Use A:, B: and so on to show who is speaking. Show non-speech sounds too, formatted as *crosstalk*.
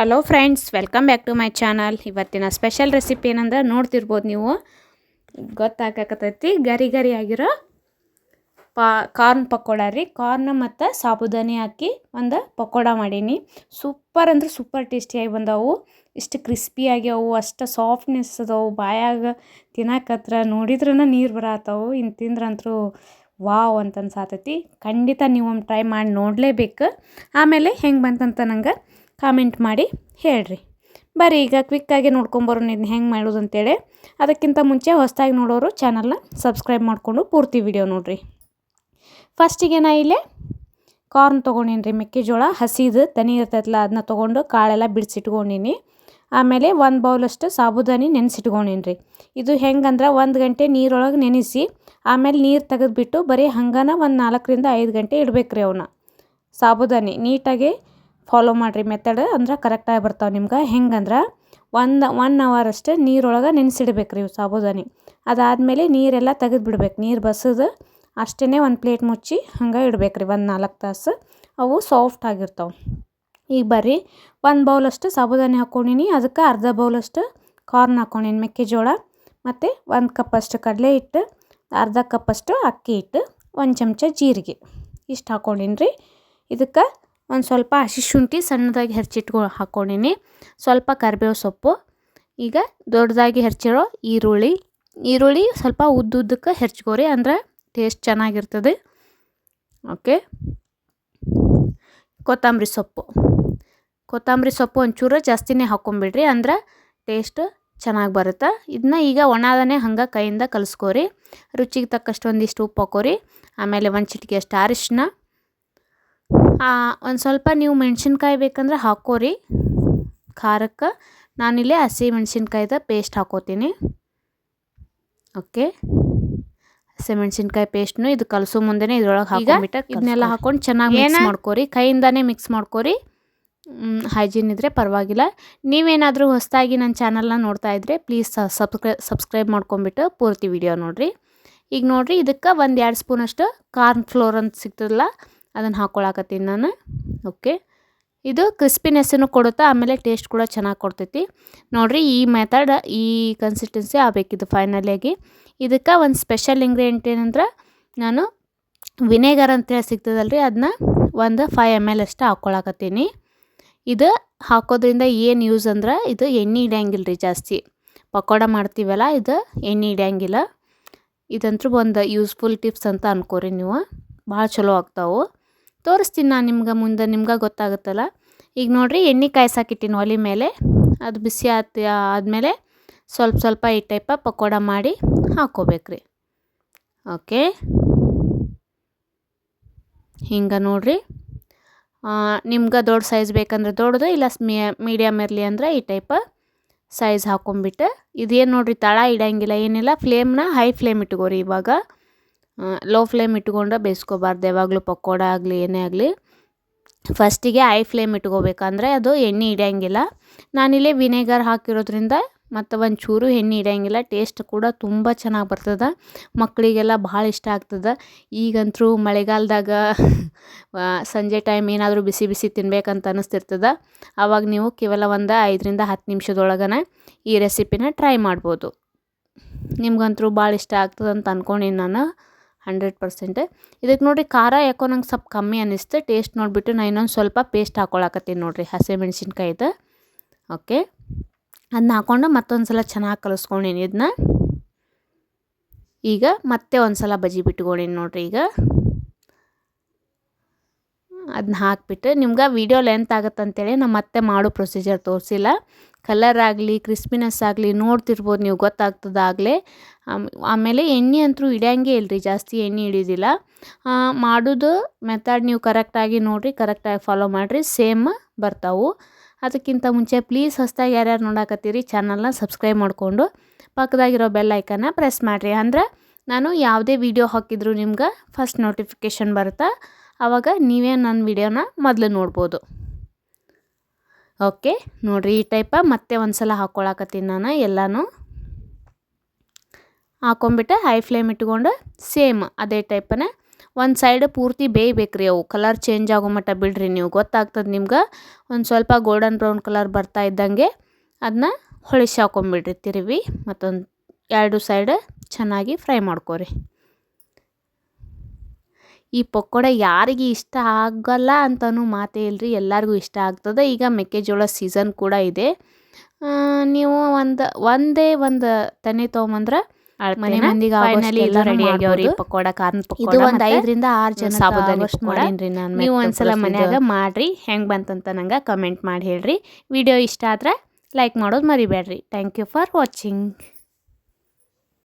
A: Hello friends welcome back to my channel ಇವತ್ತಿನ special recipe ಏನಂದ್ರೆ ನೋಡ್ತಿರ್ಬೋದು ನೀವು. ಗೊತ್ತಾಗಕತ್ತೈತಿ. ಗರಿ ಗರಿ ಆಗಿರೋ ಪಾ ಕಾರ್ನ್ ಪಕೋಡ ರೀ. ಕಾರ್ನ್ ಮತ್ತು ಸಾಬುದಾನಿ ಹಾಕಿ ಒಂದು ಪಕೋಡ ಮಾಡೀನಿ. ಸೂಪರ್ ಅಂದ್ರೆ ಸೂಪರ್ ಟೇಸ್ಟಿಯಾಗಿ ಬಂದವು. ಇಷ್ಟು ಕ್ರಿಸ್ಪಿಯಾಗಿ ಅವು ಅಷ್ಟು ಸಾಫ್ಟ್ನೆಸ್ ಅದಾವು. ಬಾಯಾಗ ತಿನ್ನಕತ್ರ ನೋಡಿದ್ರೂ ನೀರು ಬರತ್ತವು ಇನ್ನು ತಿಂದ್ರಂತರೂ ವಾವ್ ಅಂತ ಅನ್ಸಾತೈತಿ. ಖಂಡಿತ ನೀವು ಒಮ್ಮೆ ಟ್ರೈ ಮಾಡಿ ನೋಡಲೇಬೇಕು. ಆಮೇಲೆ ಹೆಂಗೆ ಬಂತಂತ ನಂಗೆ ಕಾಮೆಂಟ್ ಮಾಡಿ ಹೇಳ್ರಿ. ಬರೀ ಈಗ ಕ್ವಿಕ್ಕಾಗಿ ನೋಡ್ಕೊಂಬರೋಣ ಇದನ್ನ ಹೆಂಗೆ ಮಾಡೋದು ಅಂತೇಳಿ. ಅದಕ್ಕಿಂತ ಮುಂಚೆ ಹೊಸದಾಗಿ ನೋಡೋರು ಚಾನಲ್ನ ಸಬ್ಸ್ಕ್ರೈಬ್ ಮಾಡಿಕೊಂಡು ಪೂರ್ತಿ ವಿಡಿಯೋ ನೋಡಿರಿ. ಫಸ್ಟಿಗೆ ನಾ ಇಲ್ಲೇ ಕಾರ್ನ್ ತೊಗೊಂಡೀನಿ ಮೆಕ್ಕೆಜೋಳ, ಹಸಿದು, ತನಿ ಇರ್ತೈತಲ್ಲ ಅದನ್ನ ತೊಗೊಂಡು ಕಾಳೆಲ್ಲ ಬಿಡಿಸಿಟ್ಕೊಂಡೀನಿ. ಆಮೇಲೆ ಒಂದು ಬೌಲಷ್ಟು ಸಾಬುದಾನಿ ನೆನೆಸಿಟ್ಕೊಂಡೀನಿ ರೀ ಇದು ಹೆಂಗಂದ್ರೆ ಒಂದು ಗಂಟೆ ನೀರೊಳಗೆ ನೆನೆಸಿ, ಆಮೇಲೆ ನೀರು ತೆಗೆದುಬಿಟ್ಟು ಬರೀ ಹಂಗನ ಒಂದು ನಾಲ್ಕರಿಂದ ಐದು ಗಂಟೆ ಇಡಬೇಕ್ರಿ ಅವನ್ನ ಸಾಬುದಾನಿ ನೀಟಾಗಿ ಫಾಲೋ ಮಾಡಿರಿ ಮೆಥಡ್ ಅಂದ್ರೆ ಕರೆಕ್ಟಾಗಿ ಬರ್ತಾವೆ ನಿಮ್ಗೆ. ಹೆಂಗಂದ್ರೆ ಒಂದು ಒನ್ ಅವರ್ ಅಷ್ಟೇ ನೀರೊಳಗೆ ನೆನೆಸಿಡ್ಬೇಕು ರೀ ಸಾಬುದಾನಿ. ಅದಾದಮೇಲೆ ನೀರೆಲ್ಲ ತೆಗೆದು ಬಿಡ್ಬೇಕು ನೀರು ಬಸದು ಅಷ್ಟೇ ಒಂದು ಪ್ಲೇಟ್ ಮುಚ್ಚಿ ಹಂಗೆ ಇಡ್ಬೇಕು ರೀ ಒಂದು ನಾಲ್ಕು ತಾಸು. ಅವು ಸಾಫ್ಟ್ ಆಗಿರ್ತಾವೆ. ಈಗ ಬರ್ರಿ, ಒಂದು ಬೌಲಷ್ಟು ಸಾಬುದಾನಿ ಹಾಕ್ಕೊಂಡಿನಿ ಅದಕ್ಕೆ ಅರ್ಧ ಬೌಲಷ್ಟು ಕಾರ್ನ್ ಹಾಕ್ಕೊಂಡಿನಿ ಮೆಕ್ಕೆಜೋಳ ಮತ್ತು ಒಂದು ಕಪ್ಪಷ್ಟು ಕಡಲೆ ಹಿಟ್ಟು, ಅರ್ಧ ಕಪ್ಪಷ್ಟು ಅಕ್ಕಿ ಹಿಟ್ಟು, ಒಂದು ಚಮಚ ಜೀರಿಗೆ. ಇಷ್ಟು ಹಾಕ್ಕೊಂಡಿನಿ ರೀ ಇದಕ್ಕೆ ಒಂದು ಸ್ವಲ್ಪ ಹಸಿ ಶುಂಠಿ ಸಣ್ಣದಾಗಿ ಹೆರ್ಚಿಟ್ಕೊ ಹಾಕ್ಕೊಂಡಿನಿ. ಸ್ವಲ್ಪ ಕರಿಬೇವು ಸೊಪ್ಪು, ಈಗ ದೊಡ್ಡದಾಗಿ ಹೆಚ್ಚಿರೋ ಈರುಳ್ಳಿ. ಈರುಳ್ಳಿ ಸ್ವಲ್ಪ ಉದ್ದುದ್ದಕ್ಕೆ ಹೆರ್ಚ್ಕೋರಿ, ಅಂದ್ರೆ ಟೇಸ್ಟ್ ಚೆನ್ನಾಗಿರ್ತದೆ. ಓಕೆ. ಕೊತ್ತಂಬರಿ ಸೊಪ್ಪು. ಕೊತ್ತಂಬರಿ ಸೊಪ್ಪು ಒಂಚೂರು ಜಾಸ್ತಿನೇ ಹಾಕ್ಕೊಂಬಿಡ್ರಿ ಅಂದ್ರೆ ಟೇಸ್ಟ್ ಚೆನ್ನಾಗಿ ಬರುತ್ತೆ. ಇದನ್ನ ಈಗ ಒಣದನೆ ಹಂಗೆ ಕೈಯಿಂದ ಕಲಿಸ್ಕೋರಿ. ರುಚಿಗೆ ತಕ್ಕಷ್ಟು ಒಂದಿಷ್ಟು ಉಪ್ಪು ಹಾಕೋರಿ. ಆಮೇಲೆ ಒಂದು ಚಿಟಿಕೆ ಅಷ್ಟು ಅರಿಶಿನ ಒಂದು ಸ್ವಲ್ಪ ನೀವು ಮೆಣಸಿನ್ಕಾಯಿ ಬೇಕಂದ್ರೆ ಹಾಕೋರಿ. ಖಾರಕ್ಕೆ ನಾನಿಲ್ಲಿ ಹಸಿ ಮೆಣಸಿನ್ಕಾಯ್ದು ಪೇಸ್ಟ್ ಹಾಕೋತೀನಿ. ಓಕೆ ಹಸಿಮೆಣ್ಸಿನ್ಕಾಯಿ ಪೇಸ್ಟ್ನು ಇದು ಕಲಸೋ ಮುಂದೆನೇ ಇದ್ರೊಳಗೆ ಹಾಕೊಂಡ್ಬಿಟ್ಟು ಇದನ್ನೆಲ್ಲ ಹಾಕೊಂಡು ಚೆನ್ನಾಗಿ ಮಿಕ್ಸ್ ಮಾಡ್ಕೊರಿ. ಕೈಯಿಂದಾನೇ ಮಿಕ್ಸ್ ಮಾಡ್ಕೊರಿ. ಹೈಜೀನ್ ಇದ್ದರೆ ಪರವಾಗಿಲ್ಲ. ನೀವೇನಾದರೂ ಹೊಸದಾಗಿ ನನ್ನ ಚಾನಲ್ನ ನೋಡ್ತಾ ಇದ್ದರೆ ಪ್ಲೀಸ್ ಸಬ್ಸ್ಕ್ರೈ ಸಬ್ಸ್ಕ್ರೈಬ್ ಮಾಡ್ಕೊಂಬಿಟ್ಟು ಪೂರ್ತಿ ವಿಡಿಯೋ ನೋಡಿರಿ. ಈಗ ನೋಡಿರಿ ಇದಕ್ಕೆ ಒಂದು ಎರಡು ಸ್ಪೂನಷ್ಟು ಕಾರ್ನ್ ಫ್ಲೋರ್ ಅಂತ ಸಿಗ್ತದಲ್ಲ? ಅದನ್ನು ಹಾಕ್ಕೊಳಕತ್ತೀನಿ ನಾನು. ಓಕೆ ಇದು ಕ್ರಿಸ್ಪಿನೆಸ್ಸನ್ನು ಕೊಡುತ್ತೆ, ಆಮೇಲೆ ಟೇಸ್ಟ್ ಕೂಡ ಚೆನ್ನಾಗಿ ಕೊಡ್ತೈತಿ. ನೋಡಿರಿ, ಈ ಮೆಥಡ್ ಈ ಕನ್ಸಿಸ್ಟೆನ್ಸಿ ಆಗಬೇಕಿದು ಫೈನಲಿಯಾಗಿ ಇದಕ್ಕೆ ಒಂದು ಸ್ಪೆಷಲ್ ಇಂಗ್ರೀಡಿಯೆಂಟ್ ಏನಂದ್ರೆ, ನಾನು ವಿನೆಗರ್ ಅಂತೇಳಿ ಸಿಗ್ತದಲ್ರಿ ಅದನ್ನ ಒಂದು ಫೈವ್ ಎಂ ಎಲ್ ಅಷ್ಟು ಹಾಕ್ಕೊಳಕತ್ತೀನಿ ಇದು ಹಾಕೋದ್ರಿಂದ ಏನು ಯೂಸ್ ಅಂದ್ರೆ, ಇದು ಎಣ್ಣೆ ಹಿಡಿಯಂಗಿಲ್ಲ ರೀ ಜಾಸ್ತಿ. ಪಕೋಡ ಮಾಡ್ತೀವಲ್ಲ, ಇದು ಎಣ್ಣೆ ಹಿಡಿಯಂಗಿಲ್ಲ. ಇದಂತೂ ಒಂದು ಯೂಸ್ಫುಲ್ ಟಿಪ್ಸ್ ಅಂತ ಅನ್ಕೋರಿ ನೀವು. ಭಾಳ ಚಲೋ ಆಗ್ತಾವೆ. ತೋರಿಸ್ತೀನಿ ನಾನು ನಿಮ್ಗೆ ಮುಂದೆ, ನಿಮ್ಗೆ ಗೊತ್ತಾಗುತ್ತಲ್ಲ? ಈಗ ನೋಡಿರಿ, ಎಣ್ಣೆ ಕಾಯ್ಸಾಕಿಟ್ಟಿನ ಒಲೆ ಮೇಲೆ. ಅದು ಬಿಸಿ ಆತ, ಆದಮೇಲೆ ಸ್ವಲ್ಪ ಸ್ವಲ್ಪ ಈ ಟೈಪ ಪಕೋಡ ಮಾಡಿ ಹಾಕ್ಕೋಬೇಕ್ರಿ. ಓಕೆ? ಹಿಂಗೆ ನೋಡಿರಿ. ನಿಮ್ಗೆ ದೊಡ್ಡ ಸೈಜ್ ಬೇಕಂದ್ರೆ ದೊಡ್ಡದು, ಇಲ್ಲ ಮೀಡಿಯಮ್ ಇರಲಿ ಅಂದ್ರೆ ಈ ಟೈಪ ಸೈಜ್ ಹಾಕೊಂಬಿಟ್ಟು ಇದೇನು ನೋಡಿರಿ, ತಳ ಇಡಂಗಿಲ್ಲ, ಏನಿಲ್ಲ ಫ್ಲೇಮ್ನ ಹೈ ಫ್ಲೇಮ್ ಇಟ್ಕೋರಿ ಇವಾಗ. ಲೋ ಫ್ಲೇಮ್ ಇಟ್ಕೊಂಡು ಬೇಯಿಸ್ಕೋಬಾರ್ದು, ಯಾವಾಗಲೂ ಪಕೋಡ ಆಗಲಿ, ಏನೇ ಆಗಲಿ. ಫಸ್ಟಿಗೆ ಹೈ ಫ್ಲೇಮ್ ಇಟ್ಕೋಬೇಕಂದ್ರೆ ಅದು ಎಣ್ಣೆ ಹಿಡಿಯಂಗಿಲ್ಲ. ನಾನಿಲ್ಲಿ ವಿನೆಗರ್ ಹಾಕಿರೋದ್ರಿಂದ ಮತ್ತು ಒಂದು ಚೂರು ಎಣ್ಣೆ ಹಿಡಿಯಂಗಿಲ್ಲ. ಟೇಸ್ಟ್ ಕೂಡ ತುಂಬ ಚೆನ್ನಾಗಿ ಬರ್ತದೆ. ಮಕ್ಕಳಿಗೆಲ್ಲ ಭಾಳ ಇಷ್ಟ ಆಗ್ತದೆ. ಈಗಂತೂ ಮಳೆಗಾಲದಾಗ *laughs* ಸಂಜೆ ಟೈಮ್ ಏನಾದರೂ ಬಿಸಿ ಬಿಸಿ ತಿನ್ಬೇಕಂತ ಅನ್ನಿಸ್ತಿರ್ತದೆ ಆವಾಗ ನೀವು ಕೇವಲ ಒಂದು ಐದರಿಂದ ಹತ್ತು ನಿಮಿಷದೊಳಗನೆ ಈ ರೆಸಿಪಿನ ಟ್ರೈ ಮಾಡ್ಬೋದು. ನಿಮ್ಗಂತೂ ಭಾಳ ಇಷ್ಟ ಆಗ್ತದೆ ಅಂತ ಅಂದ್ಕೊಂಡಿನಿ ನಾನು. Hundred percent. ಇದಕ್ಕೆ ನೋಡಿರಿ ಖಾರ ಯಾಕೋ ನಂಗೆ ಸ್ವಲ್ಪ ಕಮ್ಮಿ ಅನ್ನಿಸ್ತು ಟೇಸ್ಟ್ ನೋಡಿಬಿಟ್ಟು ನಾನು ಇನ್ನೊಂದು ಸ್ವಲ್ಪ ಪೇಸ್ಟ್ ಹಾಕ್ಕೊಳಕತ್ತೀನಿ ನೋಡಿರಿ ಹಸಿಮೆಣ್ಸಿನ್ಕಾಯ್ದು. ಓಕೆ. ಅದನ್ನ ಹಾಕ್ಕೊಂಡು ಮತ್ತೊಂದು ಸಲ ಚೆನ್ನಾಗಿ ಕಲಿಸ್ಕೊಂಡಿನಿ ಇದನ್ನ ಈಗ ಮತ್ತೆ ಒಂದು ಸಲ ಬಜಿ ಬಿಟ್ಕೊಂಡೀನಿ ನೋಡಿರಿ ಈಗ. ಅದನ್ನ ಹಾಕಿಬಿಟ್ಟು ನಿಮ್ಗೆ ವೀಡಿಯೋ ಲೆಂತ್ ಆಗುತ್ತೆ ಅಂತೇಳಿ ನಾನು ಮತ್ತೆ ಮಾಡೋ ಪ್ರೊಸೀಜರ್ ತೋರಿಸಿಲ್ಲ. ಕಲರ್ ಆಗಲಿ ಕ್ರಿಸ್ಪಿನೆಸ್ ಆಗಲಿ ನೋಡ್ತಿರ್ಬೋದು ನೀವು, ಗೊತ್ತಾಗ್ತದಾಗಲೇ. ಆಮೇಲೆ ಎಣ್ಣೆ ಅಂತೂ ಹಿಡಿಯಂಗೆ ಇಲ್ಲರಿ ಜಾಸ್ತಿ ಎಣ್ಣೆ ಹಿಡಿಯೋದಿಲ್ಲ ಮಾಡೋದು ಮೆಥಡ್ ನೀವು ಕರೆಕ್ಟಾಗಿ ನೋಡಿರಿ ಕರೆಕ್ಟಾಗಿ ಫಾಲೋ ಮಾಡಿರಿ ಸೇಮ್ ಬರ್ತಾವು. ಅದಕ್ಕಿಂತ ಮುಂಚೆ ಪ್ಲೀಸ್ ಹೊಸ್ದಾಗಿ ಯಾರ್ಯಾರು ನೋಡಾಕತ್ತೀರಿ ಚಾನಲ್ನ ಸಬ್ಸ್ಕ್ರೈಬ್ ಮಾಡಿಕೊಂಡು ಪಕ್ಕದಾಗಿರೋ ಬೆಲ್ ಐಕನ್ನ ಪ್ರೆಸ್ ಮಾಡಿರಿ. ಅಂದ್ರೆ ನಾನು ಯಾವುದೇ ವೀಡಿಯೋ ಹಾಕಿದ್ರು ನಿಮ್ಗೆ ಫಸ್ಟ್ ನೋಟಿಫಿಕೇಷನ್ ಬರುತ್ತೆ? ಆವಾಗ ನೀವೇ ನನ್ನ ವಿಡಿಯೋನ ಮೊದಲು ನೋಡ್ಬೋದು. ಓಕೆ, ನೋಡಿರಿ ಈ ಟೈಪ ಮತ್ತೆ ಒಂದು ಸಲ ಹಾಕ್ಕೊಳಕತ್ತೀನಿ ನಾನು ಎಲ್ಲನೂ. ಹಾಕ್ಕೊಂಬಿಟ್ಟು ಹೈ ಫ್ಲೇಮ್ ಇಟ್ಕೊಂಡು ಸೇಮ್ ಅದೇ ಟೈಪನೇ ಒಂದು ಸೈಡ್ ಪೂರ್ತಿ ಬೇಯ್ಬೇಕ್ರಿ ಅವು ಕಲರ್ ಚೇಂಜ್ ಆಗೋ ಮಟ್ಟ ಬಿಡ್ರಿ ನೀವು, ಗೊತ್ತಾಗ್ತದೆ ನಿಮ್ಗೆ. ಒಂದು ಸ್ವಲ್ಪ ಗೋಲ್ಡನ್ ಬ್ರೌನ್ ಕಲರ್ ಬರ್ತಾ ಇದ್ದಂಗೆ ಅದನ್ನ ಹೊಳಿಸಿ ಹಾಕೊಂಬಿಡ್ರಿ ತಿರುವಿ ಮತ್ತೊಂದು ಎರಡು ಸೈಡ್ ಚೆನ್ನಾಗಿ ಫ್ರೈ ಮಾಡ್ಕೊರಿ. ಈ ಪಕೋಡ ಯಾರಿಗೆ ಇಷ್ಟ ಆಗಲ್ಲ ಅಂತಲೂ ಮಾತೇ ಇಲ್ಲರಿ ಎಲ್ಲರಿಗೂ ಇಷ್ಟ ಆಗ್ತದೆ. ಈಗ ಮೆಕ್ಕೆಜೋಳ ಸೀಸನ್ ಕೂಡ ಇದೆ. ನೀವು ಒಂದು ಒಂದೇ ಒಂದು ತನಿ ತೊಗೊಂಬಂದ್ರೆ ಮನೆ ಮಂದಿಗೆ ಫೈನಲಿ ಎಲ್ಲ ರೆಡಿ ಆಗ್ಯಾವ್ರಿ ಪಕೋಡ ಕಾರ್ನ್ ಪಕೋಡ ಇದು ಒಂದು ಐದರಿಂದ ಆರು ಜನ ಸಾಬುದಾನಿ ಮಾಡೀನಿ ನಾನು ನೀವು ಒಂದ್ಸಲ ಮನ್ಯಾಗ ಮಾಡ್ರಿ ಹೆಂಗೆ ಬಂತಂತ ನಂಗೆ ಕಮೆಂಟ್ ಮಾಡಿ ಹೇಳ್ರಿ. ವಿಡಿಯೋ ಇಷ್ಟ ಆದ್ರೆ ಲೈಕ್ ಮಾಡೋದು ಮರಿಬೇಡ್ರಿ. Thank you for watching